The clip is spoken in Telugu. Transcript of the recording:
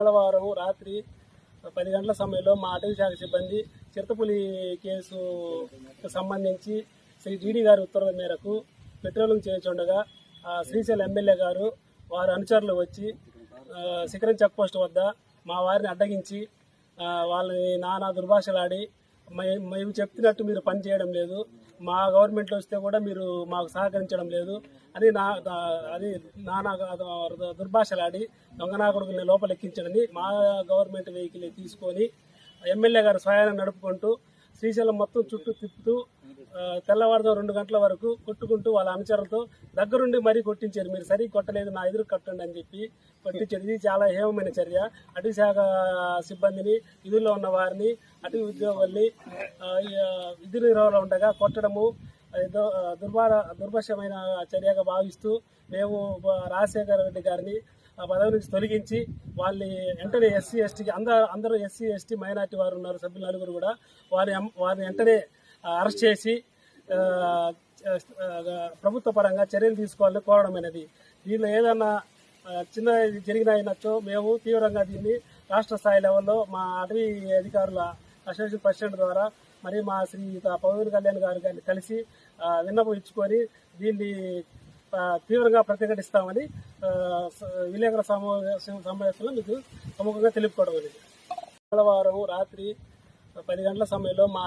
మంగళవారం రాత్రి పది గంటల సమయంలో మా అటవీ శాఖ సిబ్బంది చిరుతపులి కేసుకు సంబంధించి శ్రీ జీడీ గారి ఉత్తర్వుల మేరకు పెట్రోలింగ్ చేయించుండగా శ్రీశైల శ్రీశైలం ఎమ్మెల్యే గారు వారి అనుచరులు వచ్చి శిఖరం చెక్ పోస్ట్ వద్ద మా వారిని అడ్డగించి వాళ్ళని నానా దుర్భాషలాడి మేము చెప్తున్నట్టు మీరు పని చేయడం లేదు. మా గవర్నమెంట్లో వస్తే కూడా మీరు మాకు సహకరించడం లేదు అని నా అది నానా దుర్భాషలాడి దుర్భాషలాడి లోపల లోపలెక్కించడని మా గవర్నమెంట్ వెహికల్ తీసుకొని ఎమ్మెల్యే గారు స్వయాన్ని నడుపుకుంటూ శ్రీశైలం మొత్తం చుట్టూ తిప్పుతూ తెల్లవారుతో రెండు గంటల వరకు కొట్టుకుంటూ వాళ్ళ అనుచరులతో దగ్గరుండి మరీ కొట్టించారు. మీరు సరి కొట్టలేదు నా ఎదురు కట్టండి అని చెప్పి కొట్టించారు. ఇది చాలా హేమమైన చర్య. అటవీ శాఖ సిబ్బందిని విధుల్లో ఉన్న వారిని అటవీ ఉద్యోగుల్ని ఆ, విధి నిర్వహణలో ఉండగా కొట్టడము ఏదో దుర్భార దుర్భషమైన చర్యగా భావిస్తూ మేము రాజశేఖర రెడ్డి గారిని ఆ పదవి నుంచి తొలగించి వాళ్ళని వెంటనే ఎస్సీ ఎస్టీకి అందరూ అందరూ ఎస్సీ ఎస్టీ మైనార్టీ వారు ఉన్నారు సభ్యులు నలుగురు కూడా. వారి వారిని వెంటనే అరెస్ట్ చేసి ప్రభుత్వ పరంగా చర్యలు తీసుకోవాలని కోరడమైనది దీనిలో ఏదన్నా చిన్న ఇది జరిగిన మేము తీవ్రంగా దీన్ని రాష్ట్ర స్థాయి లెవెల్లో మా అటవీ అధికారుల అసోసియేషన్ ప్రెసిడెంట్ ద్వారా మరి మా శ్రీ పవన్ కళ్యాణ్ గారు గారిని కలిసి విన్నపం ఇచ్చుకొని దీన్ని తీవ్రంగా ప్రతిఘటిస్తామని విలేకరుల సమావేశం సమావేశంలో మీకు సముఖంగా తెలుపుకోవడం అనేది. మంగళవారం రాత్రి పది గంటల సమయంలో మా